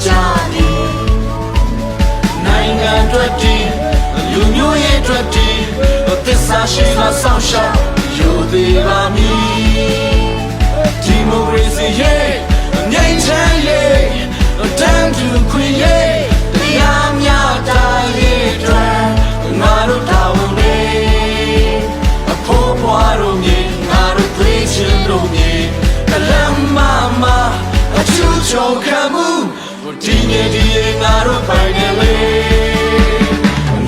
John.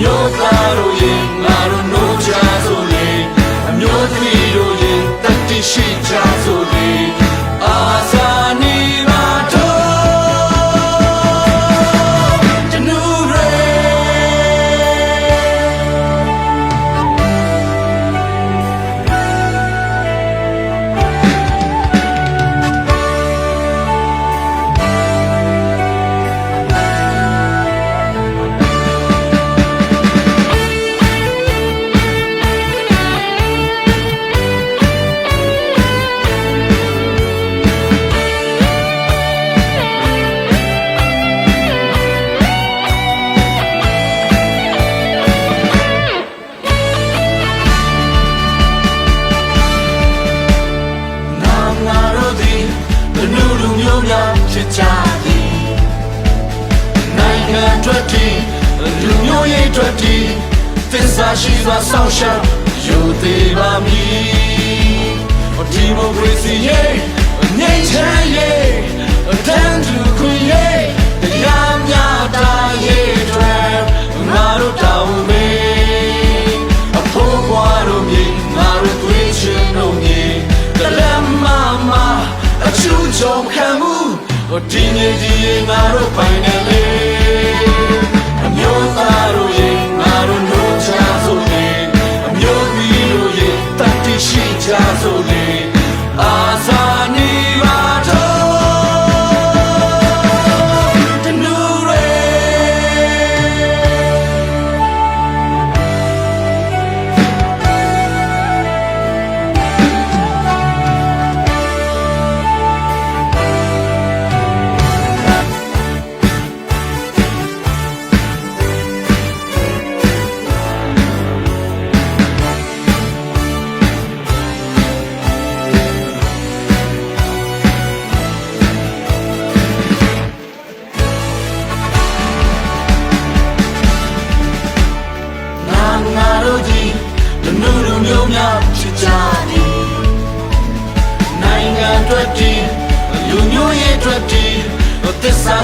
မျိုးသားတို့ရင်ငါတို့ အတွက်တည်လူမျိုးရေးအတွက်တည်သစ္စာရှိစွာဆောင်ရှောက်ယူသေးပါမည်ဒီမိုကရေစီရေးငြိမ်းချမ်းရေးတန်တူခွင့်ရေးတရားမျှတရေးတွေငါတို့တောင်းမေအဖို့ဘွားတို့မြေငါတို့သွေးချင်တို့မြေတလမ်းမမအချူချုံခံမှုဒီနေ့ဒီနေ့ငါတို့ပိုင်တယ်လေ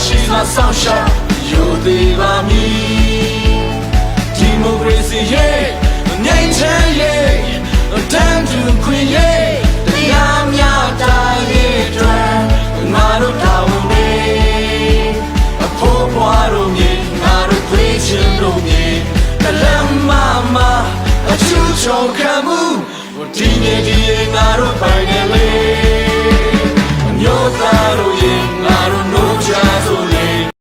ရှိစွာဆောင်ရှောက်ယူသေးပါမည်ဒီမိုကရေစီရဲ့ငြိမ်းချမ်းရေးတန်တူခွင့်ရေးတရားမျှတရေးအတွက်ငါတို့တာဝန်တွေအဖို့ဘွားတို့မြေငါတို့သွေးချင်တို့မြေကလမ်းမမအချူချုံခံမှုဒီနေ့ဒီနေ့ငါတို့ပိုင်တယ်လေ